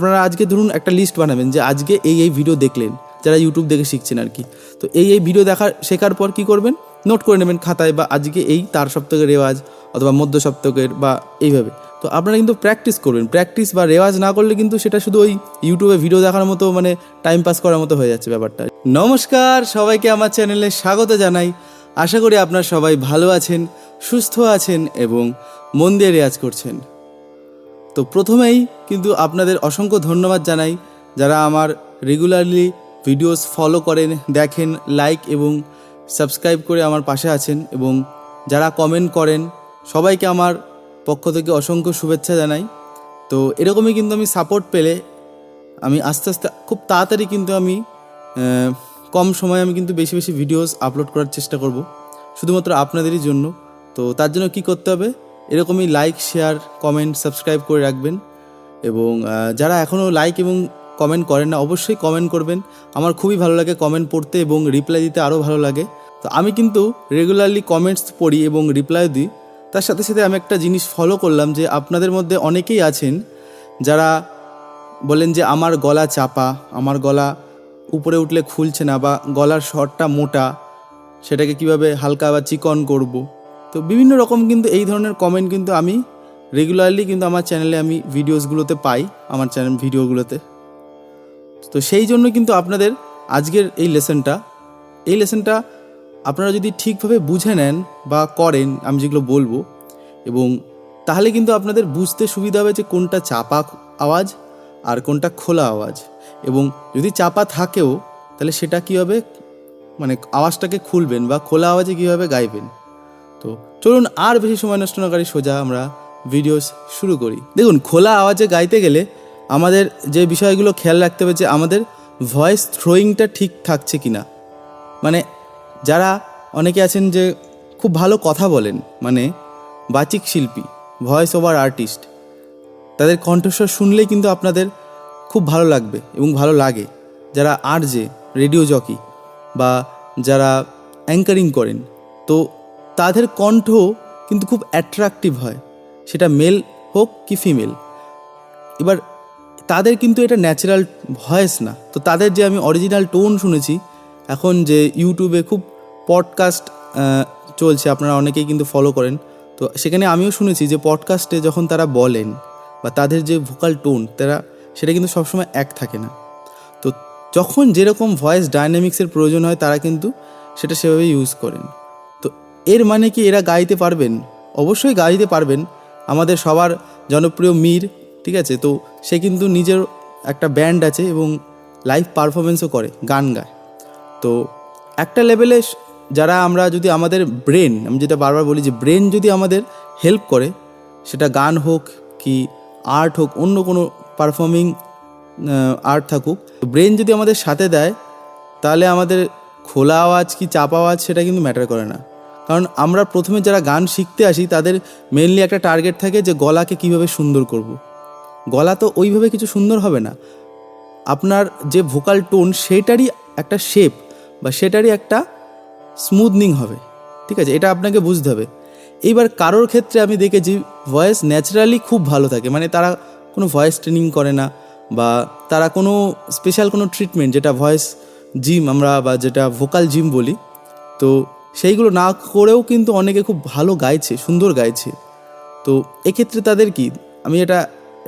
আপনারা আজকে ধরুন একটা লিস্ট বানাবেন যে আজকে এই এই ভিডিও দেখলেন, যারা ইউটিউব দেখে শিখছেন আর কি। তো এই এই ভিডিও দেখার শেখার পর কি করবেন? নোট করে নেবেন খাতায় বা আজকে এই তার সপ্তকের রেওয়াজ অথবা মধ্য সপ্তকের বা এইভাবে। তো আপনারা কিন্তু প্র্যাকটিস করবেন। প্র্যাকটিস বা রেওয়াজ না করলে কিন্তু সেটা শুধু ওই ইউটিউবে ভিডিও দেখার মতো মানে টাইম পাস করার মতো হয়ে যাচ্ছে ব্যাপারটা। নমস্কার সবাইকে আমার চ্যানেলে স্বাগত জানাই। আশা করি আপনারা সবাই ভালো আছেন, সুস্থ আছেন এবং মন দিয়ে রেয়াজ করছেন। তো প্রথমেই কিন্তু আপনাদের অসংখ্য ধন্যবাদ জানাই যারা আমার রেগুলারলি ভিডিওস ফলো করেন, দেখেন লাইক এবং সাবস্ক্রাইব করে আমার পাশে আছেন এবং যারা কমেন্ট করেন, সবাইকে আমার পক্ষ থেকে অসংখ্য শুভেচ্ছা জানাই। তো এরকমই কিন্তু আমি সাপোর্ট পেলে আমি আস্তে আস্তে খুব তাড়াতাড়ি কিন্তু আমি কম সময়ে আমি কিন্তু বেশি বেশি ভিডিওস আপলোড করার চেষ্টা করব, শুধুমাত্র আপনাদেরই জন্য। তো তার জন্য কি করতে হবে? এরকমই লাইক শেয়ার কমেন্ট সাবস্ক্রাইব করে রাখবেন। এবং যারা এখনও লাইক এবং কমেন্ট করেন না, অবশ্যই কমেন্ট করবেন। আমার খুবই ভালো লাগে কমেন্ট পড়তে এবং রিপ্লাই দিতে আরও ভালো লাগে। তো আমি কিন্তু রেগুলারলি কমেন্টস পড়ি এবং রিপ্লাই দিই। তার সাথে সাথে আমি একটা জিনিস ফলো করলাম যে আপনাদের মধ্যে অনেকেই আছেন যারা বলেন যে আমার গলা চাপা, আমার গলা উপরে উঠলে খুলছে না বা গলার স্বরটা মোটা, সেটাকে কীভাবে হালকা বা চিকন করব। তো বিভিন্ন রকম কিন্তু এই ধরনের কমেন্ট কিন্তু আমি রেগুলারলি কিন্তু আমার চ্যানেলে আমি ভিডিওসগুলোতে পাই, আমার চ্যানেল ভিডিওগুলোতে তো সেই জন্য কিন্তু আপনাদের আজকের এই লেসনটা এই লেসনটা আপনারা যদি ঠিকভাবে বুঝে নেন বা করেন, আমি যেগুলো বলব, এবং তাহলে কিন্তু আপনাদের বুঝতে সুবিধা হবে যে কোনটা চাপা আওয়াজ আর কোনটা খোলা আওয়াজ। এবং যদি চাপা থাকেও, তাহলে সেটা কীভাবে মানে আওয়াজটাকে খুলবেন বা খোলা আওয়াজে কীভাবে গাইবেন। তো চলুন আর বেশি সময় নষ্ট না করি সোজা আমরা ভিডিও শুরু করি। দেখুন, খোলা আওয়াজে গাইতে গেলে আমাদের যে বিষয়গুলো খেয়াল রাখতে হবে যে আমাদের ভয়েস থ্রোয়িংটা ঠিক থাকছে কি না মানে যারা অনেকে আছেন যে খুব ভালো কথা বলেন মানে বাচিক শিল্পী ভয়েস ওভার আর্টিস্ট তাদের কণ্ঠস্বর শুনলেই কিন্তু আপনাদের খুব ভালো লাগবে এবং ভালো লাগে। যারা আর যে রেডিও জকি বা যারা অ্যাঙ্কারিং করেন, তো তাদের কণ্ঠ কিন্তু খুব অ্যাট্রাকটিভ হয়। সেটা মেল হোক কি ফিমেল এবার তাদের কিন্তু এটা ন্যাচারাল ভয়েস না। তো তাদের যে আমি অরিজিনাল টোন শুনেছি, এখন যে ইউটিউবে খুব পডকাস্ট চলছে, আপনারা অনেকেই কিন্তু ফলো করেন। তো সেখানে আমিও শুনেছি যে পডকাস্টে যখন তারা বলেন বা তাদের যে ভোকাল টোন তারা, সেটা কিন্তু সবসময় এক থাকে না। তো যখন যেরকম ভয়েস ডায়নামিক্সের প্রয়োজন হয়, তারা কিন্তু সেটা সেভাবে ইউজ করেন। এর মানে কি এরা গাইতে পারবেন? অবশ্যই গাইতে পারবেন। আমাদের সবার জনপ্রিয় মীর, ঠিক আছে? তো সে কিন্তু নিজের একটা ব্যান্ড আছে এবং লাইভ পারফরমেন্সও করে, গান গায়। তো একটা লেভেলে যারা আমরা যদি আমাদের ব্রেন আমি যেটা বারবার বলি যে ব্রেন যদি আমাদের হেল্প করে, সেটা গান হোক কি আর্ট হোক, অন্য কোনো পারফর্মিং আর্ট থাকুক ব্রেন যদি আমাদের সাথে দেয়, তাহলে আমাদের খোলা আওয়াজ কি চাপ আওয়াজ সেটা কিন্তু ম্যাটার করে না। কারণ আমরা প্রথমে যারা গান শিখতে আসি, তাদের মেনলি একটা টার্গেট থাকে যে গলাকে কীভাবে সুন্দর করব। গলা তো ওইভাবে কিছু সুন্দর হবে না। আপনার যে ভোকাল টোন সেটারই একটা শেপ বা সেটারই একটা স্মুথনিং হবে। ঠিক আছে? এটা আপনাকে বুঝতে হবে। এইবার কারোর ক্ষেত্রে আমি দেখেছি ভয়েস ন্যাচারালি খুব ভালো থাকে। মানে তারা কোনো ভয়েস ট্রেনিং করে না বা তারা কোনো স্পেশাল কোনো ট্রিটমেন্ট যেটা ভয়েস জিম আমরা বা যেটা ভোকাল জিম বলি, তো সেইগুলো না করেও কিন্তু অনেকে খুব ভালো গাইছে, সুন্দর গাইছে। তো এক্ষেত্রে তাদের কি? আমি এটা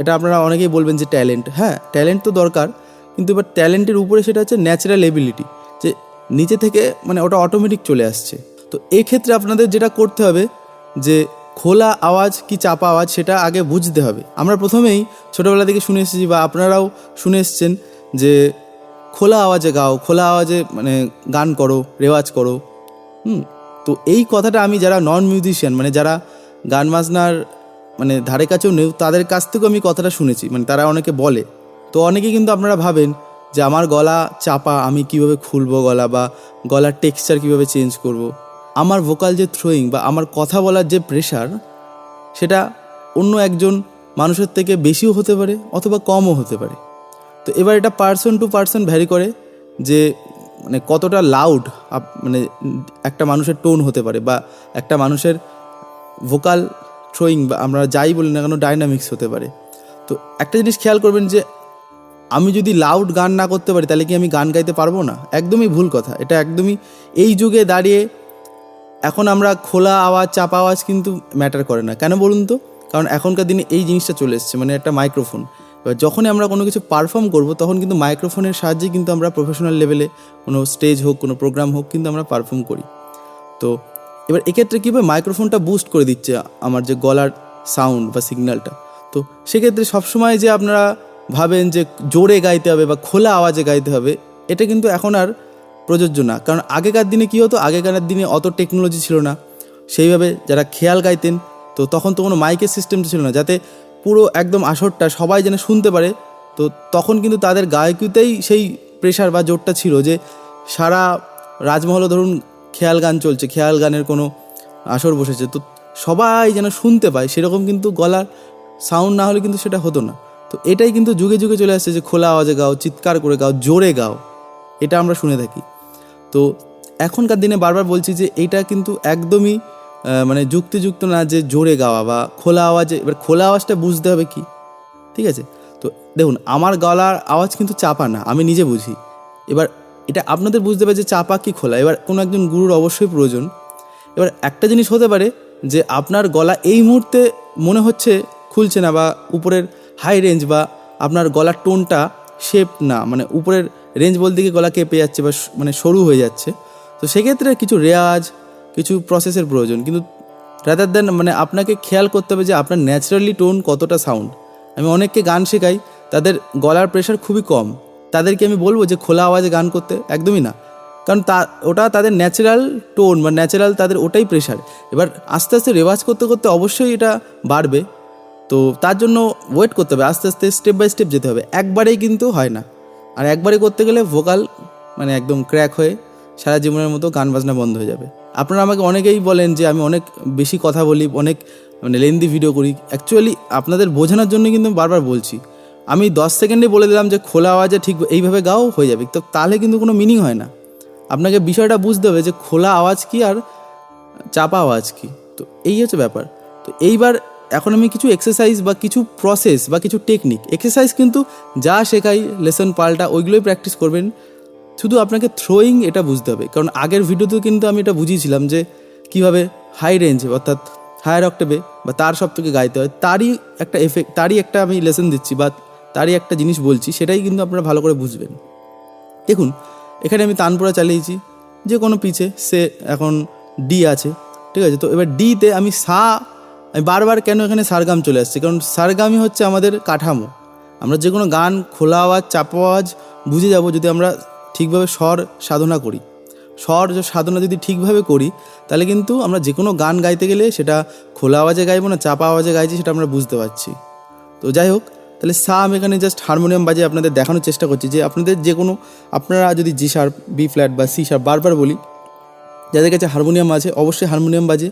এটা আপনারা অনেকেই বলবেন যে ট্যালেন্ট। হ্যাঁ ট্যালেন্ট তো দরকার, কিন্তু এবার ট্যালেন্টের উপরে সেটা হচ্ছে ন্যাচারাল এবিলিটি যে নিচে থেকে মানে ওটা অটোমেটিক চলে আসছে। তো এক্ষেত্রে আপনাদের যেটা করতে হবে, যে খোলা আওয়াজ কি চাপা আওয়াজ সেটা আগে বুঝতে হবে। আমরা প্রথমেই ছোটোবেলা থেকে শুনে এসেছি বা আপনারাও শুনে এসছেন যে খোলা আওয়াজে গাও, খোলা আওয়াজে মানে গান করো, রেওয়াজ করো। হুম, তো এই কথাটা আমি যারা নন মিউজিশিয়ান মানে যারা গান বাজনার মানে ধারে কাছেও নেই, তাদের কাছ থেকেও আমি কথাটা শুনেছি। মানে তারা অনেকে বলে। তো অনেকে কিন্তু আপনারা ভাবেন যে আমার গলা চাপা, আমি কীভাবে খুলবো গলা বা গলার টেক্সচার কীভাবে চেঞ্জ করব। আমার ভোকাল যে থ্রোয়িং বা আমার কথা বলার যে প্রেশার সেটা অন্য একজন মানুষের থেকে বেশিও হতে পারে অথবা কমও হতে পারে। তো এবার এটা পার্সন টু পার্সন ভ্যারি করে যে মানে কতটা লাউড মানে একটা মানুষের টোন হতে পারে বা একটা মানুষের ভোকাল থ্রোয়িং বা আমরা যাই বলি না কেন ডাইনামিক্স হতে পারে। তো একটা জিনিস খেয়াল করবেন যে আমি যদি লাউড গান না করতে পারি তাহলে কি আমি গান গাইতে পারব না? একদমই ভুল কথা। এটা একদমই এই যুগে দাঁড়িয়ে এখন আমরা খোলা আওয়াজ, চাপা আওয়াজ কিন্তু ম্যাটার করে না। কেন বলুন তো? কারণ এখনকার দিনে এই জিনিসটা চলে এসছে। মানে একটা মাইক্রোফোন যখনই আমরা কোনো কিছু পারফর্ম করব, তখন কিন্তু মাইক্রোফোনের সাহায্যে কিন্তু আমরা প্রফেশনাল লেভেলে কোনো স্টেজ হোক, কোনো প্রোগ্রাম হোক, কিন্তু আমরা পারফর্ম করি। তো, এবার এক্ষেত্রে কী হবে মাইক্রোফোনটা বুস্ট করে দিচ্ছে আমার যে গলার সাউন্ড বা সিগন্যালটা তো, সেক্ষেত্রে সবসময় যে আপনারা ভাবেন যে জোরে গাইতে হবে বা খোলা আওয়াজে গাইতে হবে, এটা কিন্তু এখন আর প্রযোজ্য না। কারণ আগেকার দিনে কী হতো? আগেকার দিনে অত টেকনোলজি ছিল না। সেইভাবে যারা খেয়াল গাইতেন, তো তখন তো কোনো মাইকের সিস্টেমটা ছিল না। যাতে পুরো একদম আসরটা সবাই যেন শুনতে পারে, তো তখন কিন্তু তাদের গায়কিতেই সেই প্রেশার বা জোরটা ছিল যে সারা রাজমহলও ধরুন খেয়াল গান চলছে, খেয়াল গানের কোনো আসর বসেছে, তো সবাই যেন শুনতে পায়, সেরকম কিন্তু গলার সাউন্ড না হলে কিন্তু সেটা হতো না। তো এটাই কিন্তু যুগে যুগে চলে আসছে যে খোলা আওয়াজে গাও, চিৎকার করে গাও, জোরে গাও, এটা আমরা শুনে থাকি। তো এখনকার দিনে বারবার বলছি যে এটা কিন্তু একদমই মানে যুক্তিযুক্ত না যে জোরে গাওয়া বা খোলা আওয়াজে, এবার খোলা আওয়াজটা বুঝতে হবে কি? ঠিক আছে? তো দেখুন, আমার গলার আওয়াজ কিন্তু চাপা না, আমি নিজে বুঝি। এবার এটা আপনাদের বুঝতে হবে যে চাপা কি খোলা। এবার কোনো একজন গুরুর অবশ্যই প্রয়োজন। এবার একটা জিনিস হতে পারে যে আপনার গলা এই মুহূর্তে মনে হচ্ছে খুলছে না বা উপরের হাই রেঞ্জ বা আপনার গলার টোনটা শেপ না মানে উপরের রেঞ্জ বলতে গিয়ে গলা কেঁপে যাচ্ছে বা মানে সরু হয়ে যাচ্ছে। তো সেক্ষেত্রে কিছু রেওয়াজ কিছু প্রসেসের প্রয়োজন। কিন্তু রাদার দেন মানে আপনাকে খেয়াল করতে হবে যে আপনার ন্যাচারালি টোন কতটা সাউন্ড আমি অনেককে গান শেখাই, তাদের গলার প্রেশার খুবই কম। তাদেরকে আমি বলব যে খোলা আওয়াজে গান করতে, একদমই না। কারণ তা, ওটা তাদের ন্যাচারাল টোন বা ন্যাচারাল তাদের ওটাই প্রেশার এবার আস্তে আস্তে রেওয়াজ করতে করতে অবশ্যই এটা বাড়বে। তো তার জন্য ওয়েট করতে হবে, আস্তে আস্তে স্টেপ বাই স্টেপ যেতে হবে। একবারেই কিন্তু হয় না। আর একবারে করতে গেলে ভোকাল মানে একদম ক্র্যাক হয়ে সারা জীবনের মতো গান বাজনা বন্ধ হয়ে যাবে। আপনারা আমাকে অনেকেই বলেন যে আমি অনেক বেশি কথা বলি, অনেক মানে লেন্দি ভিডিও করি। অ্যাকচুয়ালি আপনাদের বোঝানোর জন্য কিন্তু বারবার বলছি। আমি দশ সেকেন্ডে বলে দিলাম যে খোলা আওয়াজে ঠিক এইভাবে গাও, হয়ে যাবে। তো তাহলে কিন্তু কোনো মিনিং হয় না। আপনাকে বিষয়টা বুঝতে হবে যে খোলা আওয়াজ কি আর চাপা আওয়াজ কি। তো এই হচ্ছে ব্যাপার। তো এইবার এখন আমি কিছু এক্সারসাইজ বা কিছু প্রসেস বা কিছু টেকনিক এক্সারসাইজ কিন্তু যা শেখাই লেসন পাল্টা, ওইগুলোই প্র্যাকটিস করবেন। শুধু আপনাকে থ্রোয়িং এটা বুঝতে হবে। কারণ আগের ভিডিওতেও কিন্তু আমি এটা বুঝিয়েছিলাম যে কীভাবে হাই রেঞ্জে অর্থাৎ হায়ার অক্টেভে বা তার সব থেকে গাইতে হয়, তারই একটা এফেক্ট তারই একটা আমি লেসন দিচ্ছি বা তারই একটা জিনিস বলছি, সেটাই কিন্তু আপনারা ভালো করে বুঝবেন। দেখুন, এখানে আমি তানপুরা চালিয়েছি, যে কোনো পিছে, সে এখন ডি আছে, ঠিক আছে? তো এবার ডিতে আমি সা, আমি বারবার কেন এখানে সারগাম চলে আসছে? কারণ সারগামই হচ্ছে আমাদের কাঠামো। আমরা যে কোনো গান, খোলা আওয়াজ, চাপা আওয়াজ বুঝে যাব যদি আমরা ঠিকভাবে স্বর সাধনা করি। স্বর সাধনা যদি ঠিকভাবে করি, তাহলে কিন্তু আমরা যে কোনো গান গাইতে গেলে সেটা খোলা আওয়াজে গাইবো না, চাপা আওয়াজে গাইছি সেটা আমরা বুঝতে পারছি। তো যাই হোক, তাহলে সা আমি এখানে জাস্ট হারমোনিয়াম বাজে আপনাদের দেখানোর চেষ্টা করছি যে আপনাদের যে কোনো আপনারা যদি জি শার্প বি ফ্ল্যাট বা সি শার্প বারবার বলি, যাদের কাছে হারমোনিয়াম আছে অবশ্যই হারমোনিয়াম বাজে,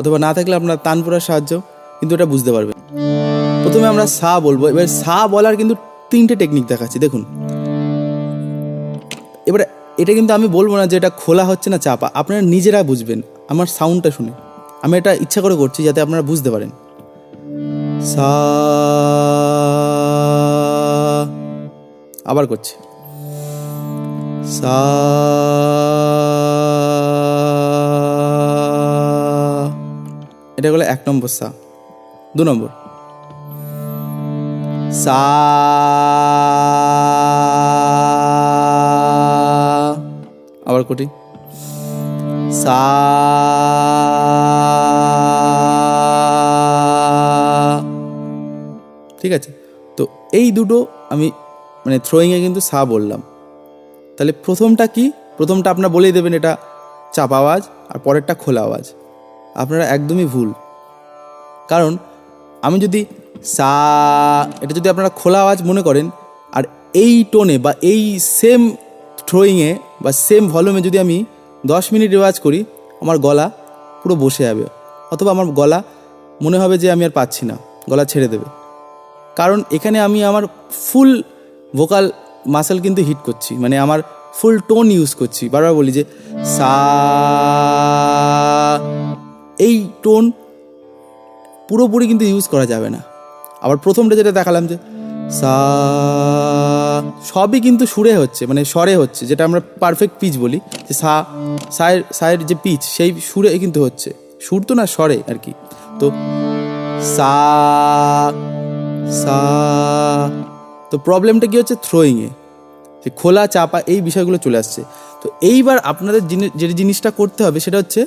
অথবা না থাকলে আপনার তানপুরার সাহায্য কিন্তু এটা বুঝতে পারবেন। প্রথমে আমরা সা বলব, এবার সা বলার কিন্তু তিনটে টেকনিক দেখাচ্ছি, দেখুন। এবারে এটা কিন্তু আমি বলব না যে এটা খোলা হচ্ছে না চাপা। আপনারা নিজেরা বুঝবেন। আমার সাউন্ডটা শুনে। আমি এটা ইচ্ছা করে করছি যাতে আপনারা বুঝতে পারেন। সা আবার করছি। সা এটা হলো এক নম্বর সা। দু নম্বর। সা কোটি সা ঠিক আছে? তো এই দুটো আমি মানে থ্রোয়িংয়ে কিন্তু সা বললাম। তাহলে প্রথমটা কি? প্রথমটা আপনারা বলেই দেবেন এটা চাপ আওয়াজ, আর পরেরটা খোলা আওয়াজ। আপনারা একদমই ভুল। কারণ আমি যদি সা, এটা যদি আপনারা খোলা আওয়াজ মনে করেন, আর এই টোনে বা এই সেম থ্রোয়িংয়ে বা সেম ভলিউমে যদি আমি দশ মিনিট রেওয়াজ করি, আমার গলা পুরো বসে যাবে। অথবা আমার গলা মনে হবে যে আমি আর পাচ্ছি না, গলা ছেড়ে দেবে। কারণ এখানে আমি আমার ফুল ভোকাল মাসেল কিন্তু হিট করছি মানে আমার ফুল টোন ইউজ করছি। বারবার বলি যে সা, এই টোন পুরোপুরি কিন্তু ইউজ করা যাবে না। আবার প্রথমটা যেটা দেখালাম যে সা, সবই কিন্তু সুরে হচ্ছে মানে স্বরে হচ্ছে, যেটা আমরা পারফেক্ট পিচ বলি, যে সা, সায়ের সায়ের যে পিচ সেই সুরে কিন্তু হচ্ছে, সুর তো না, স্বরে আর কি, তো সা সা, তো প্রবলেমটা কি হচ্ছে থ্রোয়িংয়ে যে খোলা, চাপা, এই বিষয়গুলো চলে আসছে, তো এইবার আপনাদের যে জিনিসটা করতে হবে, সেটা হচ্ছে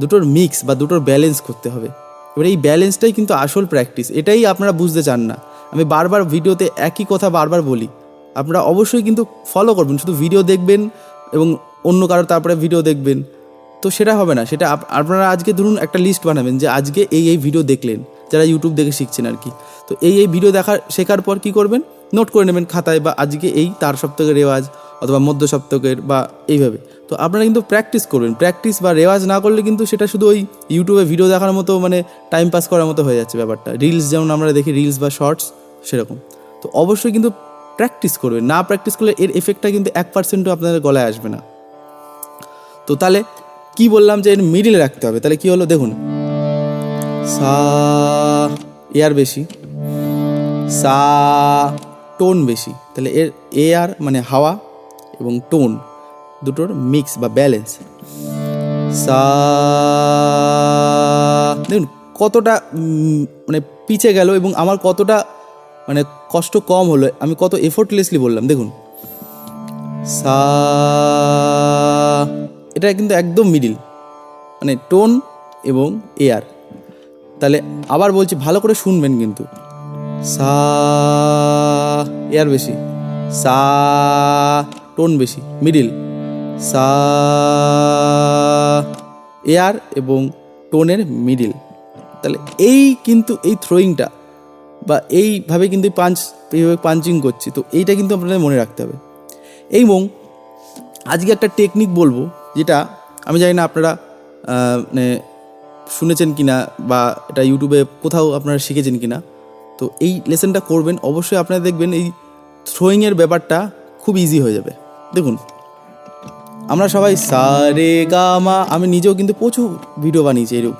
দুটোর মিক্স বা দুটোর ব্যালেন্স করতে হবে, এবার এই ব্যালেন্সটাই কিন্তু আসল প্র্যাকটিস এটাই আপনারা বুঝতে চান না আমি বারবার ভিডিওতে একই কথা বারবার বলি। আপনারা অবশ্যই কিন্তু ফলো করবেন, শুধু ভিডিও দেখবেন এবং অন্য কারও তারপরে ভিডিও দেখবেন। তো সেটা হবে না, সেটা আপ- আপনারা আজকে ধরুন একটা লিস্ট বানাবেন যে আজকে এই এই ভিডিও দেখলেন, যারা ইউটিউব দেখে শিখছেন আর কি তো এই এই ভিডিও দেখার শেখার পর কি করবেন? নোট করে নেবেন খাতায় বা আজকে এই তার সপ্তকের রেওয়াজ অথবা মধ্য সপ্তকের বা এইভাবে। তো আপনারা কিন্তু প্র্যাকটিস করবেন। প্র্যাকটিস বা রেওয়াজ না করলে কিন্তু সেটা শুধু ওই ইউটিউবে ভিডিও দেখার মতো মানে টাইম পাস করার মতো হয়ে যাচ্ছে ব্যাপারটা। রিলস যেমন আমরা দেখি রিলস বা শর্টস সেরকম। তো অবশ্যই কিন্তু প্র্যাকটিস করবে। না প্র্যাকটিস করলে এর এফেক্টটা কিন্তু এক পার্সেন্টও আপনাদের গলায় আসবে না। তো তাহলে কি বললাম যে এর মিডিলে রাখতে হবে? তাহলে কি হলো? দেখুন। সা এয়ার বেশি। সা টোন বেশি। তাহলে এর এয়ার মানে হাওয়া এবং টোন দুটোর মিক্স বা ব্যালেন্স সা, দেখুন কতটা মানে পিছে গেল এবং আমার কতটা মানে কষ্ট কম হলো, আমি কত এফোর্টলেসলি বললাম, দেখুন। সা, এটা কিন্তু একদম মিডিল মানে টোন এবং এয়ার তাহলে আবার বলছি, ভালো করে শুনবেন কিন্তু। সা এয়ার বেশি। সা টোন বেশি মিডিল সা এয়ার এবং টোনের মিডিল তাহলে এই কিন্তু এই থ্রোয়িংটা বা এইভাবে কিন্তু পাঞ্চ, এইভাবে পাঞ্চিং করছি। তো এইটা কিন্তু আপনাদের মনে রাখতে হবে। মং আজকে একটা টেকনিক বলব, যেটা আমি জানি না আপনারা মানে শুনেছেন কি না বা এটা ইউটিউবে কোথাও আপনারা শিখেছেন কি না তো এই লেসনটা করবেন, অবশ্যই আপনারা দেখবেন এই থ্রোয়িংয়ের ব্যাপারটা খুব ইজি হয়ে যাবে। দেখুন, আমরা সবাই সা রে গা মা আমি নিজেও কিন্তু প্রচুর ভিডিও বানিয়েছি এরকম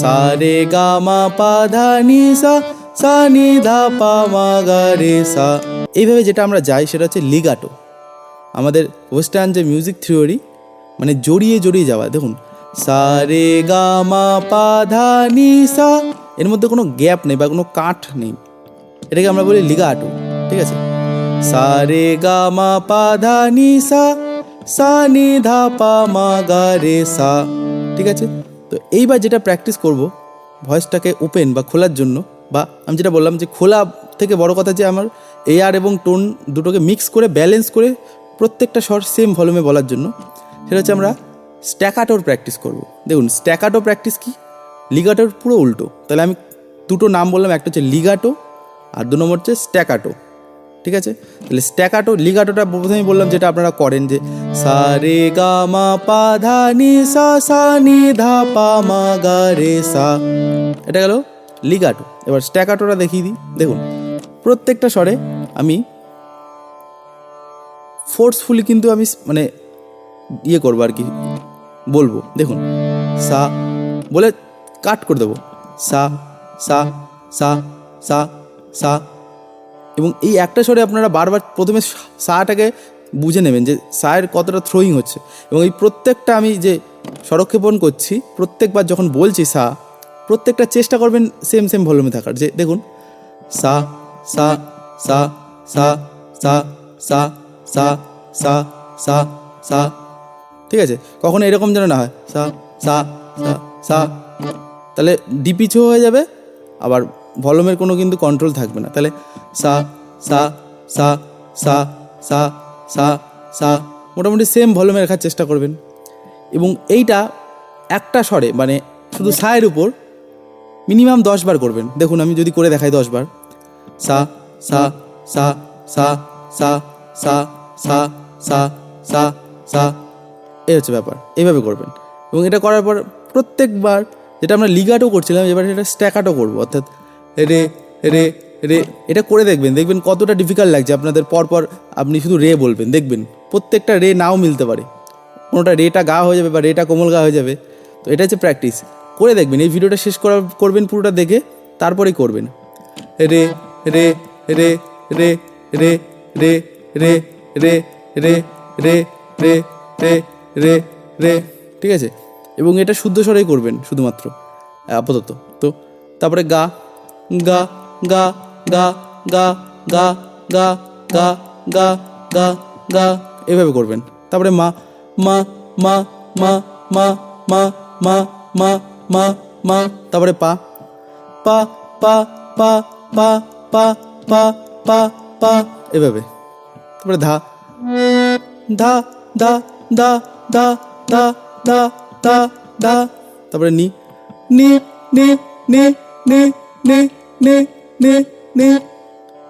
সা রে গা মা নি সা সা নি ধা পা মা গা রে সা। এইভাবে যেটা আমরা যাই সেটা হচ্ছে লিগাটো। আমাদের ওয়েস্টার্ন যে মিউজিক থিওরি মানে জড়িয়ে জড়িয়ে যাওয়া। দেখুন, সা রে গা মা ধা নি সা, এর মধ্যে কোনো গ্যাপ নেই বা কোনো কাঠ নেই। এটাকে আমরা বলি লিগাটো, ঠিক আছে? সা রে গা মা ধা নি সা সা নি ধা পা মা গা রে সা, ঠিক আছে? তো এইবার যেটা প্র্যাকটিস করব ভয়েসটাকে ওপেন বা খোলার জন্য বা আমি যেটা বললাম যে খোলা থেকে বড় কথা যে আমার এয়ার এবং টোন দুটোকে মিক্স করে ব্যালেন্স করে প্রত্যেকটা স্বর সেম ভলিউমে বলার জন্য, সেটা হচ্ছে আমরা স্ট্যাকাটোর প্র্যাকটিস করব। দেখুন স্ট্যাকাটো প্র্যাকটিস কি? লিগাটোর পুরো উল্টো। তাহলে আমি দুটো নাম বললাম, একটা হচ্ছে লিগাটো আর দু নম্বর হচ্ছে স্ট্যাকাটো ঠিক আছে? তাহলে স্ট্যাকাটো লিগাটোটা প্রথমেই বললাম যেটা আপনারা করেন যে, সা, রে, গা, মা, পা, ধা, নি, সা সা, নি, ধা, পা, মা, গা, রে, সা। এটা গেল লিগাটো এবার স্ট্যাকাটোটা দেখিয়ে দিই। দেখুন, প্রত্যেকটা স্বরে আমি ফোর্সফুলি কিন্তু আমি মানে ইয়ে করব আর কি, বলব। দেখুন, সা, বলে কাট করে দেবো। সা সা সা সা সা। এবং এই একটা স্বরে আপনারা বারবার প্রথমে সাটাকে বুঝে নেবেন যে সায়ের কতটা থ্রোয়িং হচ্ছে। এবং এই প্রত্যেকটা আমি যে সরক্ষেপণ করছি, প্রত্যেকবার যখন বলছি সা প্রত্যেকটা চেষ্টা করবেন সেম সেম ভলিউমে থাকার যে দেখুন সা সা সা সা সা সা সা সা সা সা ঠিক আছে কখনো এরকম যেন না হয় সা সা সা সা তাহলে ডিপিচও হয়ে যাবে আবার ভলিউমের কোনো কিন্তু কন্ট্রোল থাকবে না তাহলে সা সা সা সা সা সা সা মোটামুটি সেম ভলিউমে রাখার চেষ্টা করবেন এবং এইটা একটা স্বরে মানে শুধু সায়ের উপর মিনিমাম দশ বার করবেন দেখুন আমি যদি করে দেখাই দশ বার সা সা সা সা সা সা সা সা সা সা এই হচ্ছে ব্যাপার এইভাবে করবেন এবং এটা করার পর প্রত্যেকবার যেটা আমরা লিগাটো করছিলাম এবার সেটা স্ট্যাকাটো করব অর্থাৎ রে রে রে এটা করে দেখবেন দেখবেন কতটা ডিফিকাল্ট লাগছে আপনাদের পরপর আপনি শুধু রে বলবেন দেখবেন প্রত্যেকটা রে নাও মিলতে পারে কোনোটা রেটা গা হয়ে যাবে বা রেটা কোমল গা হয়ে যাবে তো এটা হচ্ছে প্র্যাকটিস করে দেখবেন এই ভিডিওটা শেষ করা করবেন পুরোটা দেখে তারপরেই করবেন রে রে রে রে রে রে রে রে রে রে রে রে রে রে ঠিক আছে এবং এটা শুদ্ধ স্বরেই করবেন শুধুমাত্র আপাতত তো তারপরে গা গা গা গা গা গা গা গা গা গা গা এভাবে করবেন তারপরে মা মা মা মা মা মা মা মা মা মা, তারপরে পা। পা পা পা পা পা পা পা পা, এভাবে। তারপরে ধা। ধা ধা ধা ধা ধা ধা ধা ধা। তারপরে নি। নি নি নি নি নি নি নি নি।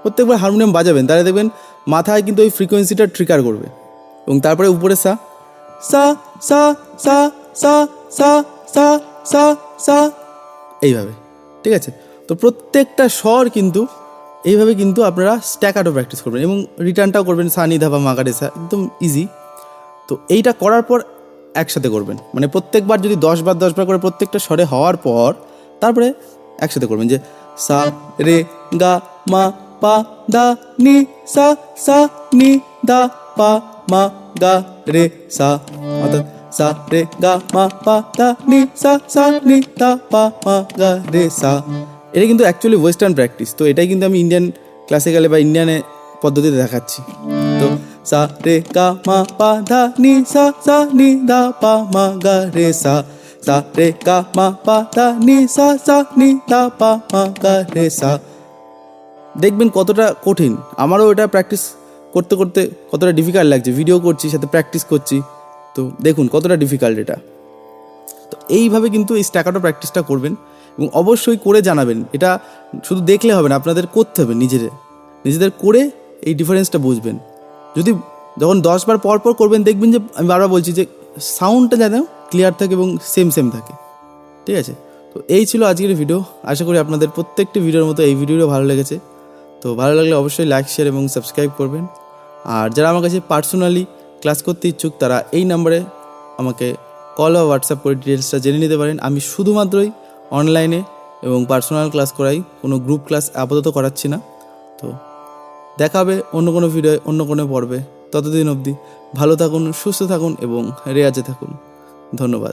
প্রত্যেকবার হারমোনিয়াম বাজাবেন, তাহলে দেখবেন মাথায় কিন্তু ওই ফ্রিকোয়েন্সিটা ট্রিকার করবে। এবং তারপরে উপরে সা। সা সা সা সা সা সা সা সা। এইভাবে, ঠিক আছে? তো প্রত্যেকটা স্বর কিন্তু, এইভাবে কিন্তু আপনারা স্ট্যাকাটো প্র্যাকটিস করবেন এবং রিটার্নটাও করবেন সা নিধা বা মাগারে সা, একদম ইজি তো এইটা করার পর একসাথে করবেন। মানে প্রত্যেকবার যদি দশ বার দশ বার করে প্রত্যেকটা স্বরে হওয়ার পর, তারপরে একসাথে করবেন যে সা, রে, গা, মা, পা, দা, নি, সা সা, নি, দা, পা, মা, গা, রে, সা, অর্থাৎ সা রে গা মা পা দা নি সা সা নি দা পা মা গা রে সা এটা কিন্তু অ্যাকচুয়ালি ওয়েস্টার্ন প্র্যাকটিস তো এটাই কিন্তু আমি ইন্ডিয়ান ক্লাসিক্যালে বা ইন্ডিয়ানে পদ্ধতিতে দেখাচ্ছি। তো সা, রে, গা, মা, পা, ধা, নি, সা সা, নি, দা, পা, মা, গা, রে, সা। সা, রে, গা, মা, পা, ধা, নি, সা সা, নি, দা, পা, মা, গা, রে, সা। দেখবেন কতটা কঠিন। আমারও এটা প্র্যাকটিস করতে করতে কতটা ডিফিকাল্ট লাগছে। ভিডিও করছি, সাথে প্র্যাকটিস করছি। তো দেখুন কতটা ডিফিকাল্ট এটা। তো এইভাবে কিন্তু এই স্ট্যাকাটো প্র্যাকটিসটা করবেন এবং অবশ্যই করে জানাবেন। এটা শুধু দেখলে হবে না, আপনাদের করতে হবে নিজেদের। নিজেদের করে এই ডিফারেন্সটা বুঝবেন। যদি যখন দশ বার পর পর করবেন, দেখবেন যে আমি বারবার বলছি যে সাউন্ডটা যেন ক্লিয়ার থাকে এবং সেম সেম থাকে। ঠিক আছে? তো এই ছিল আজকের ভিডিও আশা করি আপনাদের প্রত্যেকটি ভিডিওর মতো এই ভিডিওটা ভালো লেগেছে। তো ভালো লাগলে অবশ্যই লাইক শেয়ার এবং সাবস্ক্রাইব করবেন। আর যারা আমার কাছে পার্সোনালি ক্লাস করতে ইচ্ছুক, তারা এই নাম্বারে আমাকে কল বা হোয়াটসঅ্যাপ করে ডিটেলসটা জেনে নিতে পারেন। আমি শুধুমাত্রই অনলাইনে এবং পার্সোনাল ক্লাস করাই, কোনো গ্রুপ ক্লাস আপাতত করাচ্ছি না। তো দেখা হবে অন্য কোনো ভিডিও অন্য কোনো পর্বে। ততদিন অবধি ভালো থাকুন, সুস্থ থাকুন এবং রেয়াজে থাকুন। ধন্যবাদ।